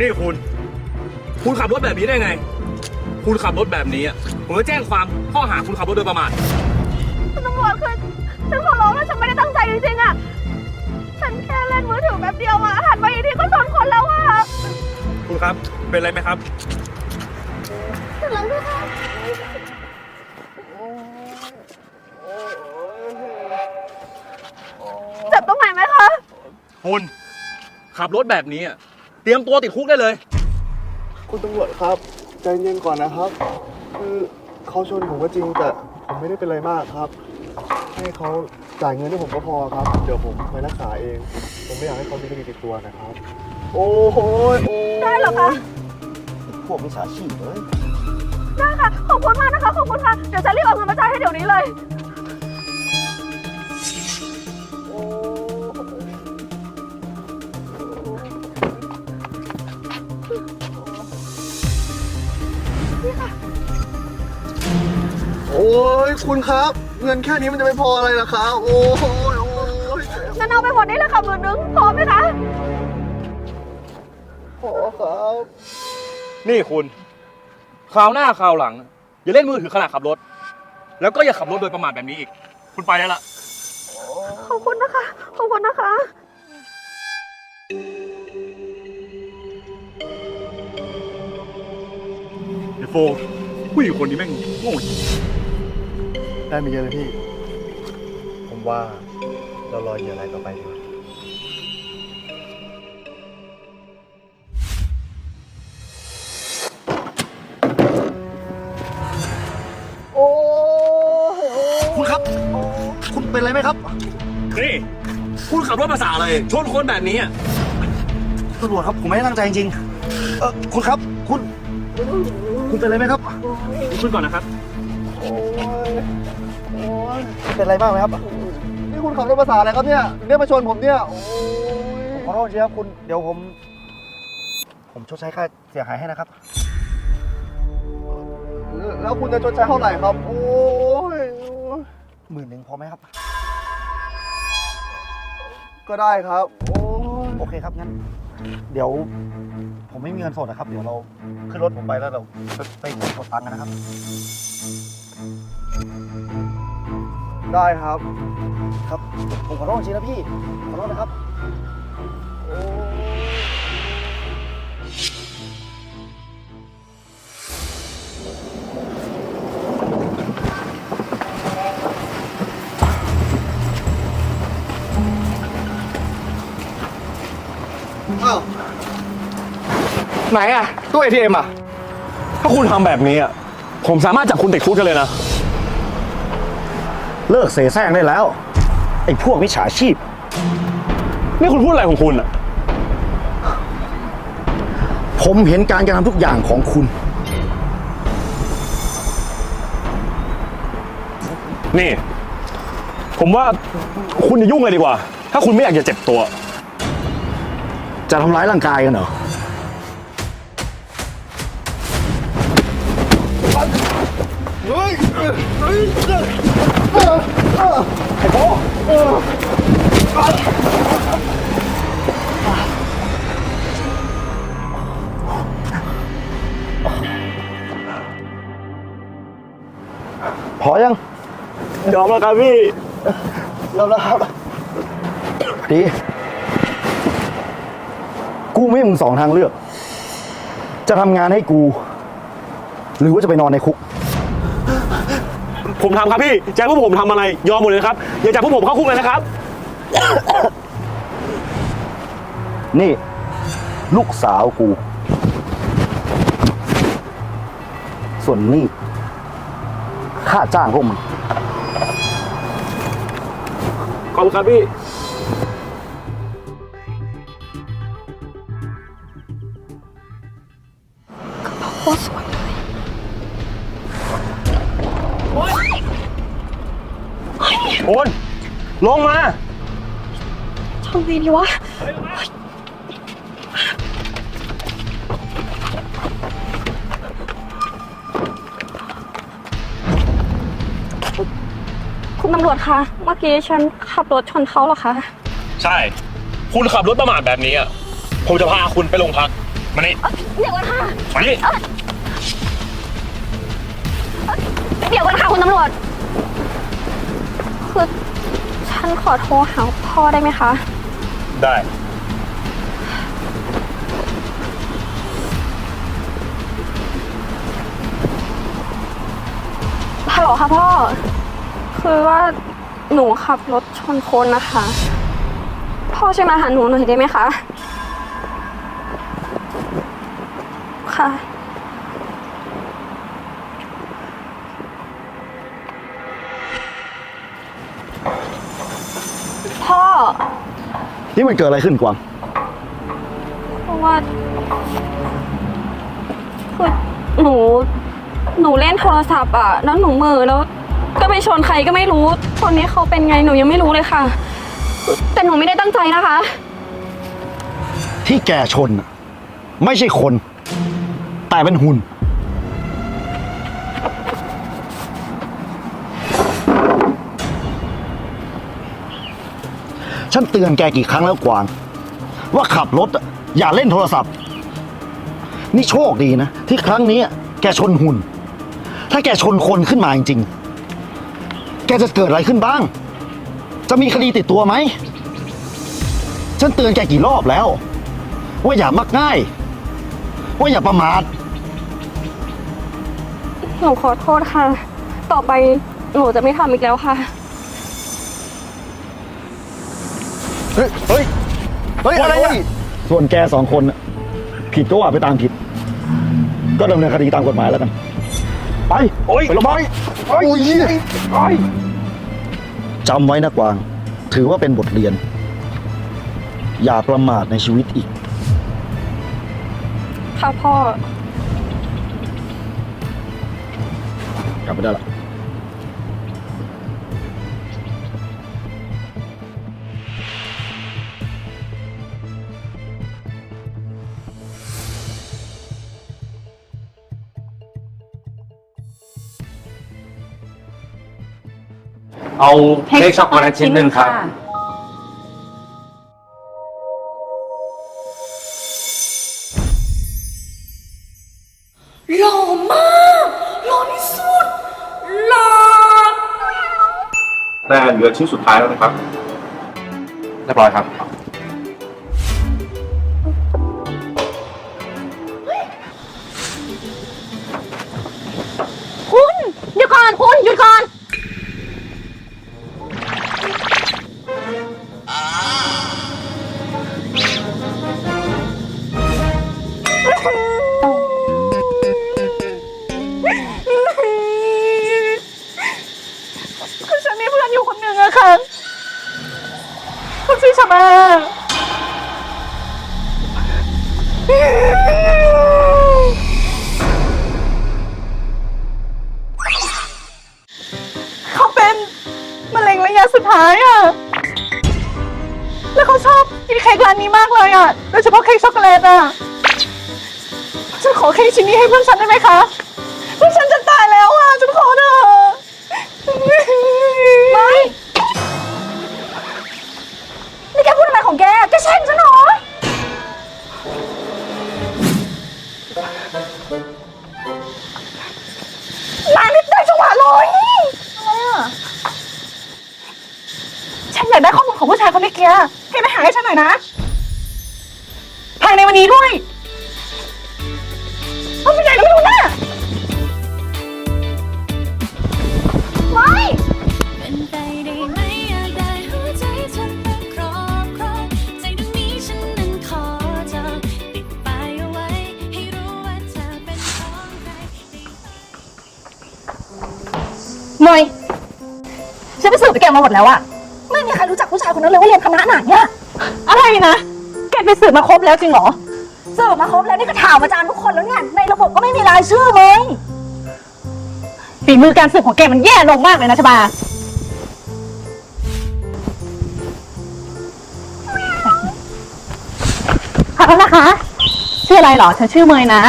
นี่คุณ คุณขับรถแบบนี้ได้ไง คุณขับรถแบบนี้อะผมจะแจ้งความข้อหาคุณขับรถโดยประมาท คุณตำรวจคือฉันขอร้องแล้วฉันไม่ได้ตั้งใจจริงๆอะฉันแค่เล่นมือถือแป๊บเดียวอะหันไปอีกทีก็ชนคนแล้วอะคุณครับ เป็นไรไหมครับฉันรักนะคะเจ็บตรงไหนไหมคะ คุณ ขับรถแบบนี้อะเต รียมตัวติดคุกได้เลย คุณตำรวจครับ ใจเย็นก่อนนะครับ คือเขาชนผมก็จริงแต่ผมไม่ได้เป็นอะไรมากครับ ให้เขาจ่ายเงินให้ผมก็พอครับ เดี๋ยวผมไปรักษาเอง ผมไม่อยากให้เขามีคดีติดตัวนะครับ โอ้โหโอ้ยได้เหรอคะ พวกมิจฉาชีพเอ้ยได้ค่ะ ขอบคุณมากนะคะ ขอบคุณค่ะ เดี๋ยวฉันรีบเอาเงินมาจ่ายให้เดี๋ยวนี้เลย คุณครับ เงินแค่นี้มันจะไม่พออะไรล่ะครับโอ้ยโอ้ยเจ็บงั้นเอาไปหมดนี้เลยค่ะหมื่นนึงพอไหมคะ พอครับ นี่คุณคราวหน้าคราวหลัง อย่าเล่นมือถือขณะขับรถ แล้วก็อย่าขับรถโดยประมาทแบบนี้อีก คุณไปได้ละ ขอบคุณนะคะ ขอบคุณนะคะ เดี๋ยวโฟผู้หญิงคนนี้แม่งโง่จริง ได้ไม่เยอะเลยพี่ ผมว่าเรารอเหยื่ออะไรายต่อไปดีกว่าโอ้ยโอ้ยคุณครับ คุณเป็นอะไรไหมครับนี่คุณขับรถภาษาอะไรชนคนแบบนี้อะตำรวจครับผมไม่ได้ตั้งใจจริงๆเออคุณครับ คุณ คุณเป็นอะไรไหมครับ ขึ้นก่อนนะครับโอ้ย โอ้ยเป็นอะไรบ้างไหมครับ นี่คุณขับรถภาษาอะไรครับเนี่ยเนี่ยมาชนผมเนี่ย โอ้ยขอโทษจริงครับคุณ เดี๋ยวผม ผมชดใช้ค่าเสียหายให้นะครับ แล้วคุณจะชดใช้เท่าไหร่ครับ โอ้ยหมื่นหนึ่งพอไหมครับ ก็ได้ครับ โอ้ยโอเคครับงั้น เดี๋ยวผมไม่มีเงินสดนะครับ เดี๋ยวเราขึ้นรถผมไปแล้วเราไปไปกดตังค์กันนะครับ ได้ครับ ครับผมขอโทษจริงนะพี่ขอโทษนะครับอ้าวไหนอะตู้ ATM อะ ถ้าคุณทำแบบนี้อะ ผมสามารถจับคุณติดคุกกันเลยนะ เลิกเสแสร้งได้แล้ว ไอ้พวกมิจฉาชีพ นี่คุณพูดอะไรของคุณอะผมเห็นการกระทำทุกอย่างของคุณ นี่ ผมว่าคุณอย่ายุ่งเลยดีกว่า ถ้าคุณไม่อยากจะเจ็บตัว จะทำร้ายร่างกายกันเหรอ พอยังยอมแล้วครับพี่ยอมแล้วครับ ดี กูไม่ให้มึงสองทางเลือก จะทำงานให้กู หรือว่าจะไปนอนในคุก ผมทำครับพี่แจ้งพวกผมทำอะไรยอมหมดเลยนะครับอย่าจับพวกผมเข้าคุกเลยนะครับ นี่ ลูกสาวกู ส่วนนี่ค่าจ้างพวกมึง ขอบคุณครับพี่ ลงมา ทำไงดีวะ คุณตำรวจคะ เมื่อกี้ฉันขับรถชนเขาเหรอคะ ใช่ คุณขับรถประมาทแบบนี้อะ ผมจะพาคุณไปโรงพัก มานี่ เดี๋ยวก่อนค่ะ มานี่ เดี๋ยวก่อนค่ะคุณตำรวจ คือ ฉันขอโทรหาพ่อได้ไหมคะ ได้ ฮัลโหลค่ะพ่อ คือว่าหนูขับรถชนคนนะคะ พ่อช่วยมาหาหนูหน่อยได้ไหมคะ ค่ะ นี่มันเกิดอะไรขึ้นกวาง เพราะว่าคือหนู หนูเล่นโทรศัพท์อะ แล้วหนูมือแล้ว ก็ไปชนใครก็ไม่รู้ คนนี้เขาเป็นไงหนูยังไม่รู้เลยค่ะ แต่หนูไม่ได้ตั้งใจนะคะ ที่แกชนน่ะไม่ใช่คน แต่เป็นหุ่น ฉันเตือนแกกี่ครั้งแล้วกวาง ว่าขับรถอะอย่าเล่นโทรศัพท์ นี่โชคดีนะ ที่ครั้งนี้แกชนหุ่น ถ้าแกชนคนขึ้นมาจริงๆ แกจะเกิดอะไรขึ้นบ้าง จะมีคดีติดตัวไหม ฉันเตือนแกกี่รอบแล้ว ว่าอย่ามักง่าย ว่าอย่าประมาทหนูขอโทษค่ะ ต่อไปหนูจะไม่ทำอีกแล้วค่ะ เฮ้ย เฮ้ย เฮ้ย อะไรอะ ส่วนแกสองคนน่ะผิดก็ว่าไปตามผิด ก็ดำเนินคดีตามกฎหมายแล้วกัน ไปโอ๊ยไปลงมาโอ้ย จำไว้นะกวาง ถือว่าเป็นบทเรียน อย่าประมาทในชีวิตอีก ค่ะพ่อ กลับไปได้ละ เอาเค้กช็อกโกแลตชิ้นหนึ่งครับหล่อมากหล่อที่สุดหล่อแต่เหลือชิ้นสุดท้ายแล้วนะครับ เรียบร้อยครับ สุดท้ายอะแล้วเขาชอบกินเค้กร้านนี้มากเลยอะโดยเฉพาะเค้กช็อกโกแลตอะฉันขอเค้กชิ้นนี้ให้เพื่อนฉันได้ไหมคะ เพื่อนฉันจะ ของผู้ชายคนเมื่อกี้ให้ไปหาให้ฉันหน่อยนะ ภายในวันนี้ด้วยเอาไปไหนแล้วไม่รู้นะไม่เป็นไปได้ไหมอยากได้หัวใจฉันเธอมาครอบครองใจดวงนี้ฉันนั้นขอจองติดป้ายเอาไว้ ให้รู้ว่าเธอเป็นของใครเมยฉันไปสืบไปแกมาหมดแล้วอะายคนนั้นเลยว่าเรียนคณะไหนเนี่ยอะไรนะ แกไปสืบมาครบแล้วจริงเหรอ สืบมาครบแล้วนี่ก็ถามอาจารย์ทุกคนแล้วเนี่ย ในระบบก็ไม่มีรายชื่อเลยฝีมือการสืบของแกมันแย่ลงมากเลยนะชบาขอโทษนะคะ ชื่ออะไรเหรอฉันชื่อเมยนะ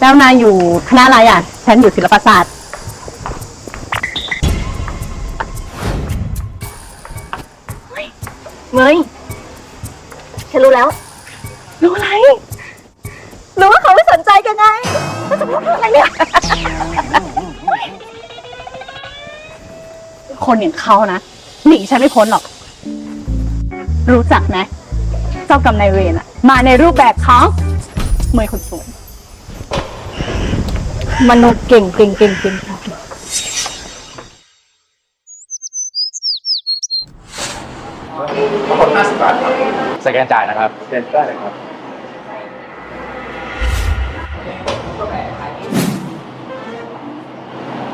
แล้วนายอยู่คณะอะไรอะ ฉันอยู่ศิลปศาสตร์ เมยฉันรู้แล้ว รู้อะไร รู้ว่าเขาไม่สนใจกันไงแล้วจะพูดเรื่องอะไรเนี่ย คนอย่างเขานะ หนีฉันไม่พ้นหรอก รู้จักไหมเจ้ากรรมนายเวรอะมาในรูปแบบของเมยคนสวยมนุษย์เก่งเก่งเก่งเก่งทั้งหมด50 บาทครับ สแกนจ่ายนะครับ เซ็นได้เลยครับ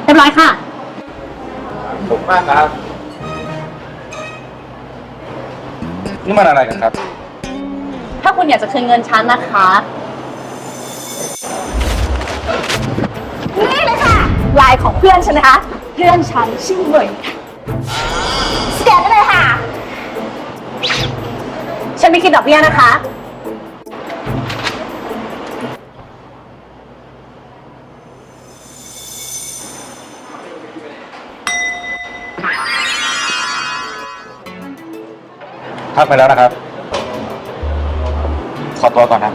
เรียบร้อยค่ะ ผมมากครับ นี่มันอะไรกันครับ ถ้าคุณอยากจะคืนเงินฉันนะคะ นี่เลยค่ะลายของเพื่อนฉันนะคะ เพื่อนฉันชื่อเมยค่ะ ฉันไม่คิดดอกเบี้ยนะคะ ทักไปแล้วนะครับ ขอตัวก่อนนะ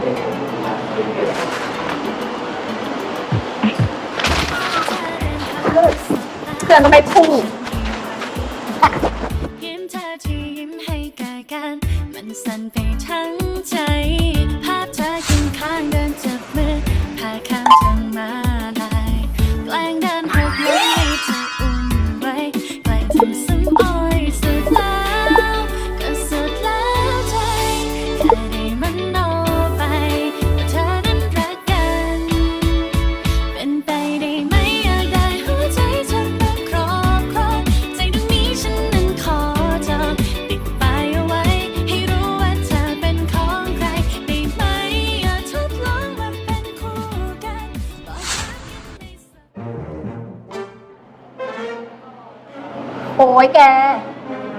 เพื่อนก็ไม่พูด ยิ้มเธอที่ยิ้มให้แก่กันมัน สั่นไปทั้งใจ ยแก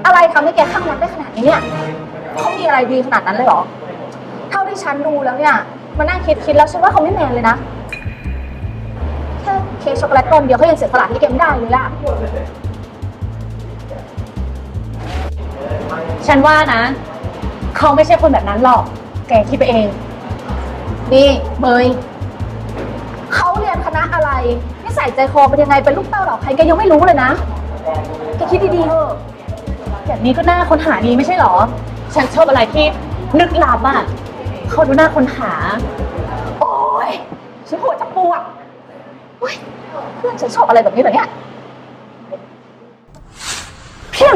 อะไรทำให้แกข้างรักได้ขนาดนี้เนี่ยเขามีอะไรดีขนาดนั้นเลยเหรอ เท่าที่ฉันดูแล้วเนี่ย มานั่งคิดคิดแล้วฉันว่าเขาไม่แมนเลยนะ แค่เค้กช็อกโกแลตก้อนเดียวเขายังเสียสละให้แกไม่ได้เลยล่ะ ฉันว่านะ เขาไม่ใช่คนแบบนั้นหรอก แกคิดไปเอง นี่เมยเขาเรียนคณะอะไรนิสัยใจคอเป็นยังไงเป็นลูกเต้าเหล่าใครแกยังไม่รู้เลยนะ แกคิดดีๆเถอะแบบนี้ก็น่าค้นหาดีไม่ใช่หรอ ฉันชอบอะไรที่นึกลับอะเขาดูน่าค้นหา โอ้ยฉันหัวจะปวดเฮ้ยเพื่อนฉันชอบอะไรแบบนี้เหรอเนี่ยเพียง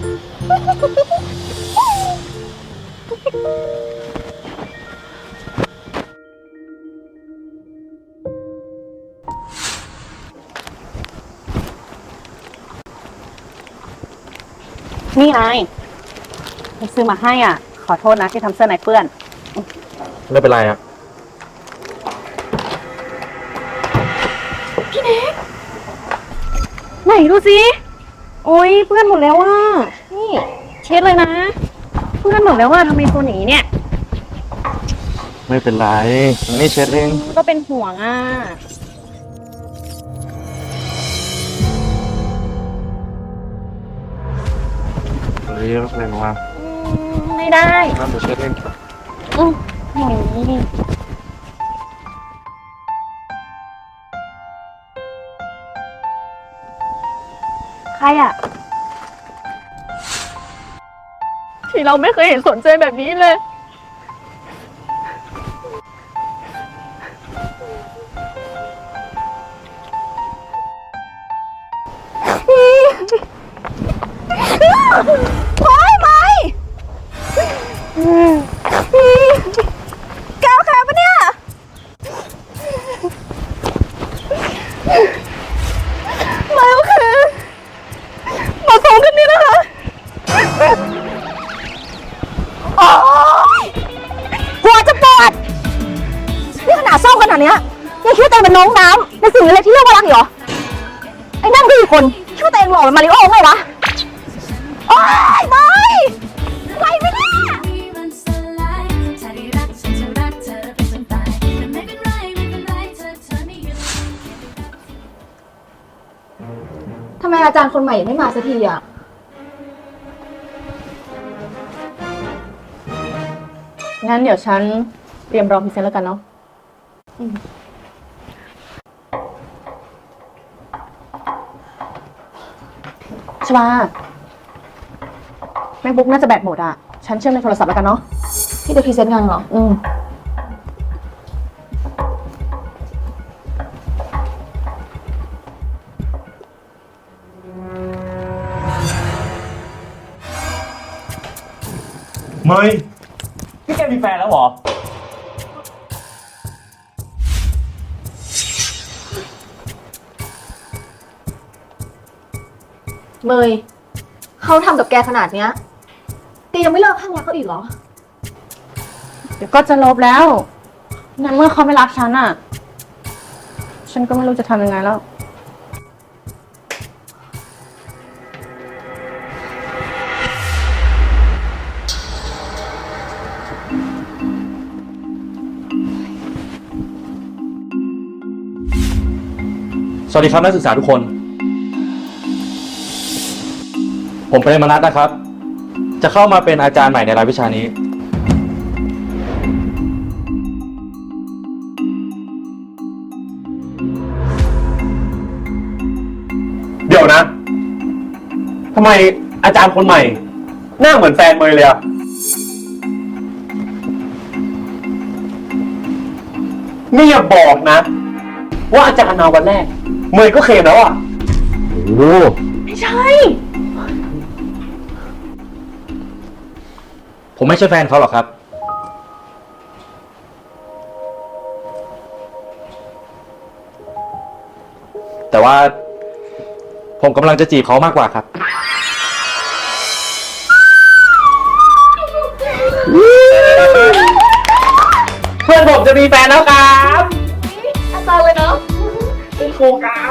นี่นายฉันซื้อมาให้อะ ขอโทษนะที่ทำเสื้อนายเปื้อน ไม่เป็นไรครับไหนดูสิโอ้ยเพื่อนหมดแล้วอะนี่ เช็ดเลยนะ เพื่อนหมดแล้วอะทำไมตัวหนีเนี่ย ไม่เป็นไร นี่เช็ดเองก็เป็นห่วงอะ เฮ้ยไม่เป็นไรวะไม่ได้น้ำเดี๋ยวเช็ดเองอืมอย่างนี้ใครอะ ที่เราไม่เคยเห็นสนใจแบบนี้เลย นาดเนี้ยยังคิดว่าตัวเองเป็นน้องน้ำในสิ่งอะไรที่เรียกว่ารักอีกเหรอไอ้นั่นก็อีกคนคิดว่าตัวเองหล่อเป็นมาริโอไงวะโอ๊ยไม่ไหวไม่ได้รักฉันจะรักเธอไปจนตายไปไม่เนี่ย ทำไมอาจารย์คนใหม่ยังไม่มาสักทีอะ งั้นเดี๋ยวฉันเตรียมรอพรีเซนต์แล้วกันเนาะ ชวาแม่บุ๊กน่าจะแบตหมดอะ ฉันเชื่อมในโทรศัพท์แล้วกันเนาะ พี่จะพรีเซนต์งานเหรอ อืม เมยนี่แกมีแฟนแล้วเหรอ เมยเขาทำกับแกขนาดเนี้ยแกยังไม่เลิกข้างรักเขาอีกเหรอ เดี๋ยวก็จะลบแล้วนั้นเมื่อเขาไม่รักฉันอะ ฉันก็ไม่รู้จะทำยังไงแล้ว สวัสดีครับนักศึกษาทุกคน ผมเป็นมนัสนะครับ จะเข้ามาเป็นอาจารย์ใหม่ในรายวิชานี้ เดี๋ยวนะ ทำไมอาจารย์คนใหม่ หน้าเหมือนแฟนเมยเลยอะนี่อย่าบอกนะ ว่าอาจารย์มาวันแรก เมยก็เคลมแล้วอะโอ้ ไม่ใช่ ผมไม่ใช่แฟนเขาหรอกครับ แต่ว่า ผมกำลังจะจีบเขามากกว่าครับ เพื่อนผมจะมีแฟนแล้วครับ อาจารย์เลยเนาะ เป็นครูครับ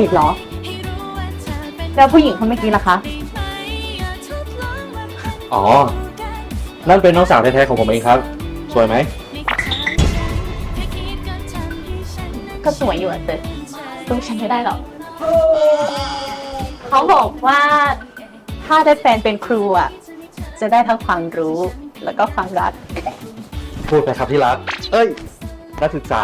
ไปจีบเหรอให้รู้ว่าเธอเป็นแล้วผู้หญิงคนเมื่อกี้ล่ะคะได้ไหมอยากทดลองมาพักอ๋อ นั่นเป็นน้องสาวแท้ๆของผมเองครับ สวยไหมไม่เคยแค่คิดก็ทำให้ฉันนั้นก็สวยอยู่อะเตเป็นใจต้องฉันไม่ได้หรอก เขาบอกว่าถ้าได้แฟนเป็นครูอะจะได้ทั้งความรู้แล้วก็ความรัก พูดไปครับที่รัก เอ้ยนักศึกษา